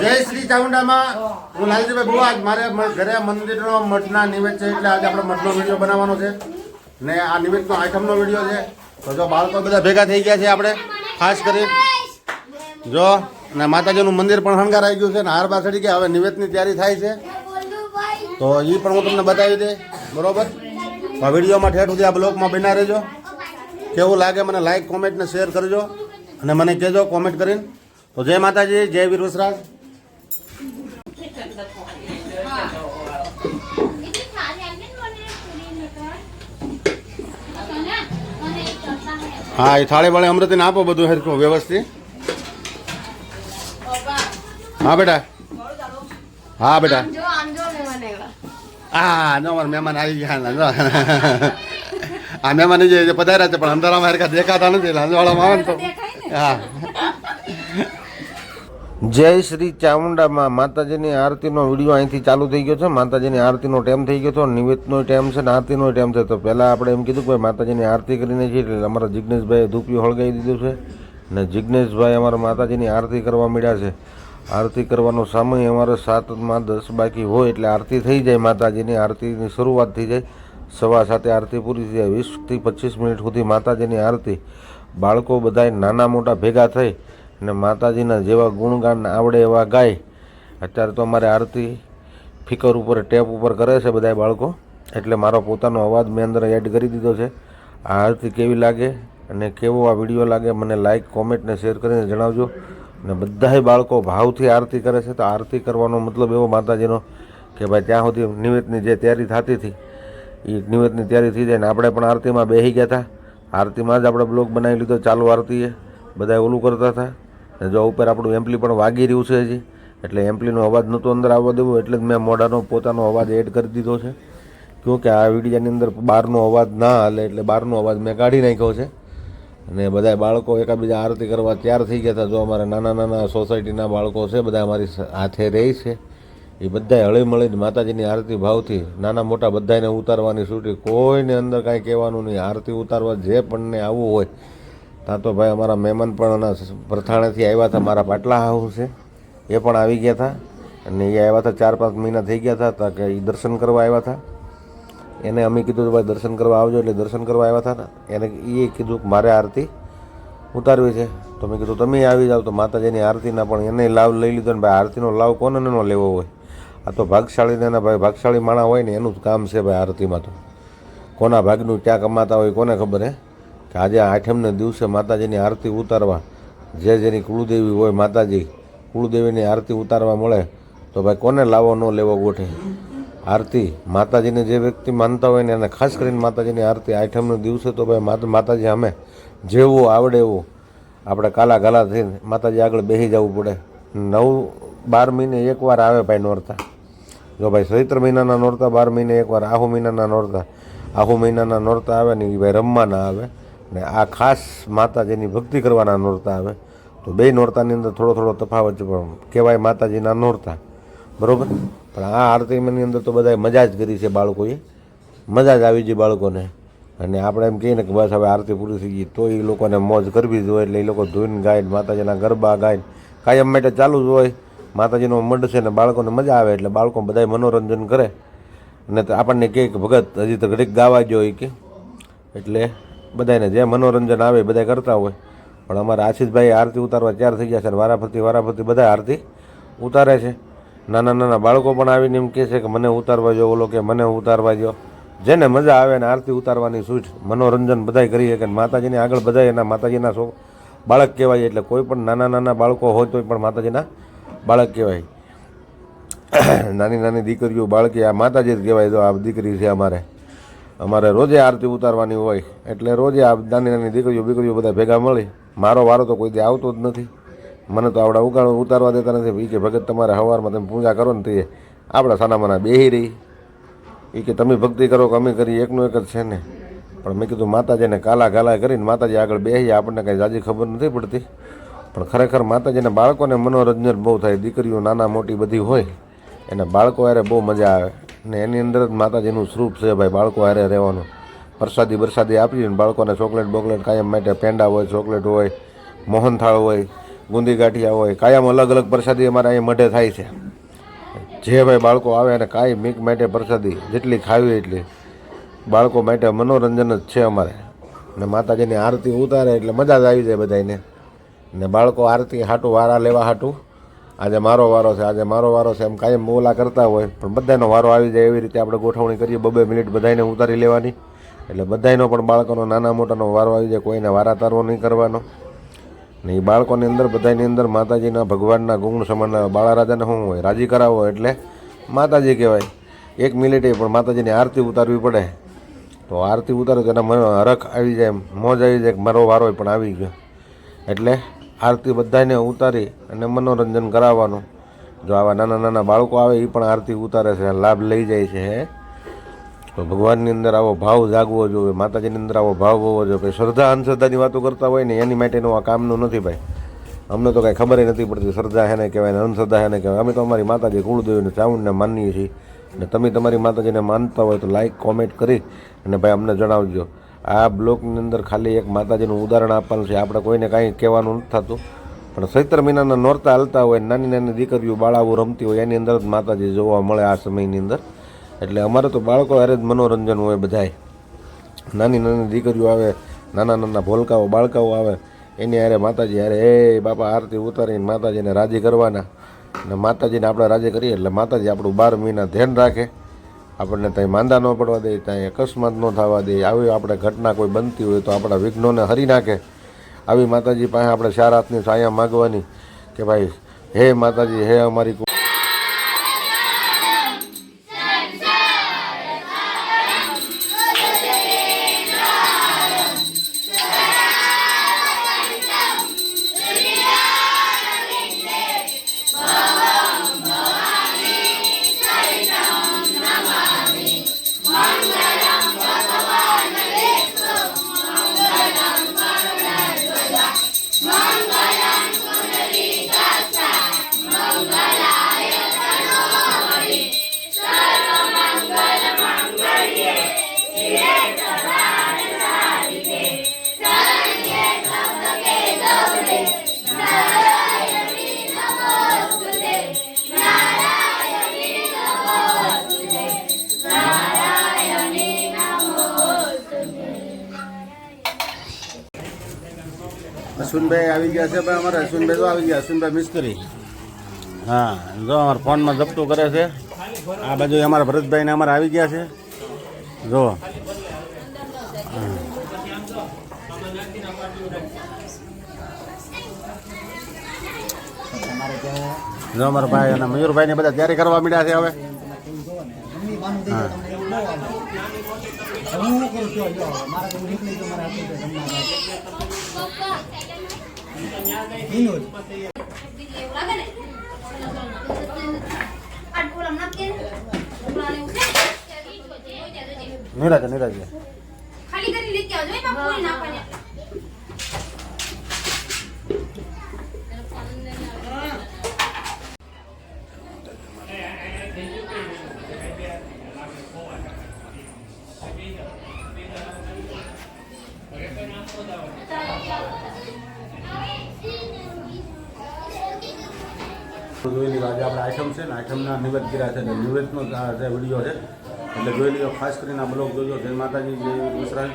જય શ્રી ચામુંડામાં. હું લાલજીભાઈ બુઆ મારે મ- ઘરે મંદિરનો મઠના નિવેદ છે એટલે આજે આપણે મઠનો વીડિયો બનાવવાનો છે. ને આ નિવેદનો આઈટમનો વીડિયો છે. તો જો બાળકો બધા ભેગા થઈ ગયા છે આપણે, ખાસ કરી. જો, ને માતાજીનું મંદિર પણ શણગારાઈ ગયું છે ને હાર બા ચડી ગયા. હવે નિવેદની તૈયારી થાય છે. તો એ પણ હું તમને બતાવી દે. બરોબર? તો આ વિડીયોમાં ઠેઠ સુધી આ બ્લોગમાં બના રહેજો. કેવું લાગે મને લાઇક કોમેન્ટ ને શેર કરજો. અને મને કહેજો કોમેન્ટ કરીને. તો જય માતાજી, જય વીર વસરાજ. હા, એ થાળી વાળી અમૃતિને આપો બધું હરખું વ્યવસ્થિત. હા, બેટા. હા બેટા. હા મારા મહેમાન આવી ગયા આ મહેમાન જે પધાર્યા છે, પણ અંધારામાં હરખા દેખાતા નથી, એટલે અંજવાળામાં આવે તો. હા. જય શ્રી ચામુંડામાં માતાજીની આરતીનો વીડિયો અહીંથી ચાલુ થઈ ગયો છે. માતાજીની આરતીનો ટાઈમ થઈ ગયો છે નિવેદનો ટાઈમ છે ને આરતીનો ટાઈમ છે. તો પહેલાં આપણે એમ કીધું કે માતાજીની આરતી કરીને છીએ એટલે અમારા જિજ્ઞેશભાઈએ ધૂપિયું હળગાવી દીધું છે ને જિજ્ઞેશભાઈ અમારા માતાજીની આરતી કરવા મળ્યા છે. આરતી કરવાનો સમય અમારે સાતમાં દસ બાકી હોય એટલે આરતી થઈ જાય, માતાજીની આરતીની શરૂઆત થઈ જાય. સવા સાથે આરતી પૂરી થઈ જાય, વીસથી પચીસ મિનિટ સુધી માતાજીની આરતી. બાળકો બધાય નાના મોટા ભેગા થઈ અને માતાજીના જેવા ગુણગાન આવડે એવા ગાય, અત્યારે તો અમારે આરતી ફિકર ઉપર, ટેપ ઉપર કરે છે બધા બાળકો. એટલે મારો પોતાનો અવાજ મેં અંદર એડ કરી દીધો છે. આ આરતી કેવી લાગે અને કેવો આ વીડિયો લાગે મને લાઇક કોમેન્ટ ને શેર કરીને જણાવજો. અને બધાય બાળકો ભાવથી આરતી કરે છે તો આરતી કરવાનો મતલબ એવો માતાજીનો કે ભાઈ ત્યાં સુધી નિવેદની જે તૈયારી થતી હતી એ નિવેદની તૈયારી થઈ જાય ને આપણે પણ આરતીમાં બેસી ગયા હતા. આરતીમાં જ આપણે બ્લોગ બનાવી લીધો, ચાલુ આરતીએ. બધા ઓલું કરતા હતા. જો ઉપર આપણું એમ્પલી પણ વાગી રહ્યું છે હજી, એટલે એમ્પલીનો અવાજ નહોતો અંદર આવવા દેવો, એટલે જ મેં મોઢાનો, પોતાનો અવાજ એડ કરી દીધો છે. ક્યોંકि આ વિડીયાની અંદર બહારનો અવાજ ના હાલે, એટલે બહારનો અવાજ મેં કાઢી નાખ્યો છે. અને બધા બાળકો એકાબીજા આરતી કરવા તૈયાર થઈ ગયા હતા. જો અમારા નાના નાના સોસાયટીના બાળકો છે, બધા અમારી હાથે રહે છે. એ બધાએ હળીમળીને માતાજીની આરતી ભાવથી નાના મોટા બધાને ઉતારવાની છૂટી. કોઈને અંદર કાંઈ કહેવાનું નહીં. આરતી ઉતારવા જે પણને આવવું હોય ત્યાં તો ભાઈ અમારા મહેમાન પણ એના પરથાણેથી આવ્યા હતા, મારા પાટલા હાઉસ છે. એ પણ આવી ગયા હતા. અને એ આવ્યા હતા ચાર પાંચ મહિના થઈ ગયા હતા તા કે એ દર્શન કરવા આવ્યા હતા. એને અમે કીધું ભાઈ દર્શન કરવા આવજો, એટલે દર્શન કરવા આવ્યા હતા એને એ કીધું કે મારે આરતી ઉતારવી છે. તો મેં કીધું, તમે આવી જાઓ. તો માતાજીની આરતીના પણ એને લાવ લઈ લીધો ને, ભાઈ આરતીનો લાવ કોને ન લેવો હોય? આ તો ભાગશાળીને એના ભાઈ ભાગશાળી માણા હોય ને, એનું જ કામ છે ભાઈ આરતીમાં તો. કોના ભાગનું ક્યાં કમાતા હોય કોને ખબર, હે? કે આજે આઠમને દિવસે માતાજીની આરતી ઉતારવા, જે જેની કુળદેવી હોય માતાજી, કુળદેવીની આરતી ઉતારવા મળે, તો ભાઈ કોને લાવો ન લેવો ગોઠે? આરતી માતાજીને જે વ્યક્તિ માનતા હોય ને એને ખાસ કરીને માતાજીની આરતી આઠમના દિવસે તો ભાઈ માતા માતાજી અમે જેવું આવડે એવું આપણે કાલા ગાલા થઈને માતાજી આગળ બેસી જવું પડે. નવ, બાર મહિને એકવાર આવે ભાઈ નોરતા. જો ભાઈ ચૈત્ર મહિનાના નોરતા, બાર મહિને એકવાર આહુ મહિનાના નોરતા. આહુ મહિનાના નોરતા આવે ને એ ભાઈ રમવાના આવે. ને આ ખાસ માતાજીની ભક્તિ કરવાના નોરતા આવે. તો બે નોરતાની અંદર થોડો થોડો તફાવત છે, પણ કહેવાય માતાજીના નોરતા. બરાબર? પણ આ આરતીમાંની અંદર તો બધાએ મજા જ કરી છે બાળકોએ. મજા જ આવી ગઈ બાળકોને. અને આપણે એમ કહીએ ને કે બસ હવે આરતી પૂરી થઈ ગઈ, તો એ લોકોને મોજ કરવી જ હોય એટલે એ લોકો ધોઈને ગાય માતાજીના ગરબા ગાય કાયમ માટે ચાલુ જ હોય. માતાજીનો મંડ છે ને બાળકોને મજા આવે, એટલે બાળકો બધાય મનોરંજન કરે. અને આપણને કહે કે ભગત હજી તો ઘડીક ગાવા જો હોય કે? એટલે બધાને જે મનોરંજન આવે બધા કરતા હોય. પણ અમારા આશીષભાઈ આરતી ઉતારવા ચાર થઈ ગયા છે વારાફરતી વારાફરતી બધા આરતી ઉતારે છે. નાના નાના બાળકો પણ આવીને એમ કહે છે કે મને ઉતારવા જો, ઓલો કે મને ઉતારવા જો. જેને મજા આવે ને આરતી ઉતારવાની સૂઝ મનોરંજન બધાય કરીએ કે માતાજીને આગળ બધા એના, માતાજીના શો બાળક કહેવાય એટલે કોઈ પણ નાના નાના બાળકો હોય તો પણ માતાજીના બાળક કહેવાય. નાની નાની દીકરીઓ, બાળકી, આ માતાજી જ કહેવાય તો આ દીકરી છે અમારે. અમારે રોજે આરતી ઉતારવાની હોય, એટલે રોજે આ નાની નાની દીકરીઓ, બીકરીઓ બધા ભેગા મળી. મારો વારો તો કોઈ દે આવતો જ નથી. મને તો આવડા ઉગાડ ઉતારવા દેતા નથી. એ કે, ભગત, તમારે સવારમાં તમે પૂજા કરો ને તે. આપણા સાનામાના બેહી રહી. એ કે, તમે ભક્તિ કરો કે અમે કરી એકનું એક જ છે ને. પણ મેં કીધું, માતાજીને કાલા ગાલા કરીને માતાજી આગળ બેસીએ આપણને કાંઈ જાજી ખબર નથી પડતી. પણ ખરેખર માતાજીના બાળકોને મનોરંજન બહુ થાય. દીકરીઓ નાના મોટી બધી હોય, એને બાળકો યારે બહુ મજા આવે. ને એની અંદર જ માતાજીનું સ્વરૂપ છે ભાઈ, બાળકો હારે રહેવાનું. પ્રસાદી બરસાદી આપીએ ને બાળકોને ચોકલેટ બોકલેટ કાયમ માટે પેંડા હોય, ચોકલેટ હોય, મોહનથાળ હોય, ગુંદી ગાંઠિયા હોય, કાયમ અલગ અલગ પ્રસાદી અમારે અહીંયા મઢે થાય છે. જે ભાઈ બાળકો આવે અને કાંઈ મીક માટે પ્રસાદી જેટલી ખાવી એટલી. બાળકો માટે મનોરંજન જ છે અમારે. ને માતાજીની આરતી ઉતારે એટલે મજા જ આવી જાય બધાને ને બાળકો આરતી હાટું, વારા લેવા હાટું. આજે મારો વારો છે, આજે મારો વારો છે, એમ કાયમ ઓલા કરતા હોય. પણ બધાનો વારો આવી જાય એવી રીતે આપણે ગોઠવણી કરીએ. બબે મિનિટ બધાને ઉતારી લેવાની. એટલે બધાયનો પણ બાળકોનો, નાના મોટાનો વારો આવી જાય, કોઈને વારા તારવો નહીં કરવાનો. ને એ બાળકોની અંદર બધાની અંદર માતાજીના, ભગવાનના, ગુણ સમાનના બાળા રાજાને શું હોય? રાજી કરાવો એટલે માતાજી કહેવાય. એક મિનિટે પણ માતાજીની આરતી ઉતારવી પડે. તો આરતી ઉતારો તો એના મને હરખ આવી જાય મોજ આવી જાય મારો વારો પણ આવી ગયો. એટલે આરતી બધાને ઉતારી અને મનોરંજન કરાવવાનું. જો આવા નાના નાના બાળકો આવે એ પણ આરતી ઉતારે છે, લાભ લઈ જાય છે, હે. તો ભગવાનની અંદર આવો ભાવ જાગવો જોઈએ, માતાજીની અંદર આવો ભાવ હોવો જોઈએ. શ્રદ્ધા અંધશ્રદ્ધાની વાતો કરતા હોય ને, એની માટેનું આ કામનું નથી ભાઈ. અમને તો કાંઈ ખબર નથી પડતી, શ્રદ્ધા હેને કહેવાય ને અંધશ્રદ્ધા હેને કહેવાય. અમે તો અમારી માતાજી કુળદેવીને ચાઉંડને માનીએ છીએ. ને તમે તમારી માતાજીને માનતા હોય તો લાઈક કોમેન્ટ કરી અને ભાઈ અમને જણાવજો. આ બ્લોકની અંદર ખાલી એક માતાજીનું ઉદાહરણ આપવાનું છે. આપણે કોઈને કાંઈ કહેવાનું નથી થતું. પણ ચૈત્ર મહિનાના નોરતા હાલતા હોય, નાની નાની દીકરીઓ, બાળાઓ રમતી હોય, એની અંદર જ માતાજી જોવા મળે આ સમયની અંદર. એટલે અમારે તો બાળકો હારે જ મનોરંજન હોય બધાય. નાની નાની દીકરીઓ આવે, નાના નાના ભોલકાઓ, બાળકાઓ આવે, એની હારે માતાજી હારે, એ બાપા, આરતી ઉતારીને માતાજીને રાજી કરવાના. અને માતાજીને આપણે રાજી કરીએ એટલે માતાજી આપણું બાર મહિના ધ્યાન રાખે. આપણને ત્યાં માંદા ન પડવા દે ત્યાં અકસ્માત ન થવા દે, આવી આપણે ઘટના કોઈ બનતી હોય તો આપણા વિઘ્નોને હરી નાખે. આવી માતાજી પાસે આપણે ચાર હાથની છાયા માગવાની કે ભાઈ, હે માતાજી, હે અમારી અશ્વિનભાઈ આવી ગયા છે ભાઈ, અમારે અશ્વિનભાઈ તો આવી ગયા, અશ્વિનભાઈ મિસ્ત્રી. હા, જો અમારા ફોનમાં જપતું કરે છે. આ બાજુ અમારા ભરતભાઈ ને અમારે આવી ગયા છે. જો. જો અમારા ભાઈ અને મયુરભાઈ ને બધા તૈયારી કરવા માંડ્યા છે હવે. નિરાજે નિરાજે ખાલી કરી લેતી આવજો. એમાં ના નાખવાની. જોયેલી આજે આપણે આઈટમ છે ને, આઈટમના નિવેદ કર્યા છે નિવેદનો જે વીડિયો છે. એટલે જોઈ લીધો ખાસ કરીને આ બ્લોગ જોજો. જય માતાજી, જય મિશ્રા